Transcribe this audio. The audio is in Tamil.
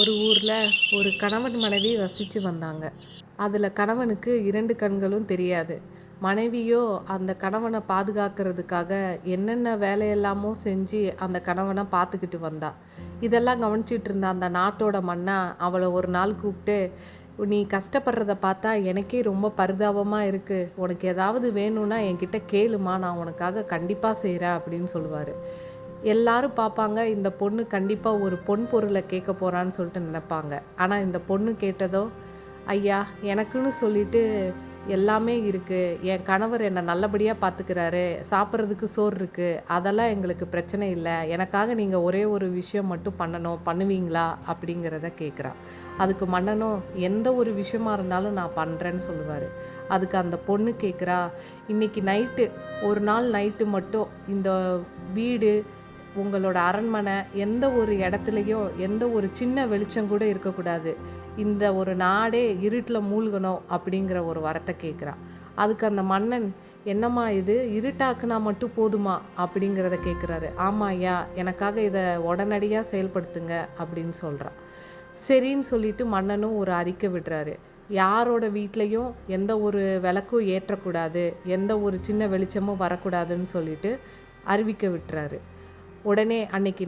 ஒரு ஊரில் ஒரு கணவன் மனைவி வசித்து வந்தாங்க. அதில் கணவனுக்கு இரண்டு கண்களும் தெரியாது. மனைவியோ அந்த கணவனை பாதுகாக்கிறதுக்காக என்னென்ன வேலையெல்லாமோ செஞ்சு அந்த கணவனை பார்த்துக்கிட்டு வந்தா. இதெல்லாம் கவனிச்சிட்டு இருந்த அந்த நாட்டோட மன்னா அவளை ஒரு நாள் கூப்பிட்டு நீ கஷ்டப்படுறத பார்த்தா எனக்கே ரொம்ப பரிதாபமாக இருக்குது உனக்கு ஏதாவது வேணும்னா என்கிட்ட கேளுமா. நான் உனக்காக கண்டிப்பாக செய்கிறேன் அப்படின்னு சொல்லுவார். எல்லாரும் பார்ப்பாங்க இந்த பொண்ணு கண்டிப்பாக ஒரு பொன் பொருளை கேட்க போகிறான்னு சொல்லிட்டு நினைப்பாங்க. ஆனால் இந்த பொண்ணு கேட்டதோ ஐயா எனக்குன்னு சொல்லிட்டு எல்லாமே இருக்குது என் கணவர் என்னை நல்லபடியாக பார்த்துக்கிறாரு சாப்பிட்றதுக்கு சோறு இருக்குது அதெல்லாம் எங்களுக்கு பிரச்சனை இல்லை. எனக்காக நீங்கள் ஒரே ஒரு விஷயம் மட்டும் பண்ணணும். பண்ணுவீங்களா? அப்படிங்கிறத கேட்குறா அதுக்கு மன்னனும் எந்த ஒரு விஷயமா இருந்தாலும் நான் பண்ணுறேன்னு சொல்லுவார். அதுக்கு அந்த பொண்ணு கேட்குறா இன்றைக்கி நைட்டு ஒரு நாள் நைட்டு மட்டும் இந்த வீடு உங்களோட அரண்மனை எந்த ஒரு இடத்துலையும் எந்த ஒரு சின்ன வெளிச்சம் கூட இருக்கக்கூடாது. இந்த ஒரு நாடே இருட்டில் மூழ்கணும் அப்படிங்கிற ஒரு வரத்தை கேட்குறான். அதுக்கு அந்த மன்னன் என்னம்மா இது? இருட்டாக்குனா மட்டும் போதுமா? அப்படிங்கிறத கேட்குறாரு. ஆமாம் ஐயா எனக்காக இதை உடனடியாக செயல்படுத்துங்க அப்படின்னு சொல்கிறான் சரின்னு சொல்லிட்டு மன்னனும் ஒரு அறிக்கை விடுறாரு. யாரோட வீட்லேயும் எந்த ஒரு விளக்கும் ஏற்றக்கூடாது எந்த ஒரு சின்ன வெளிச்சமும் வரக்கூடாதுன்னு சொல்லிட்டு அறிவிக்க விட்டுறாரு. உடனே அன்னைக்கு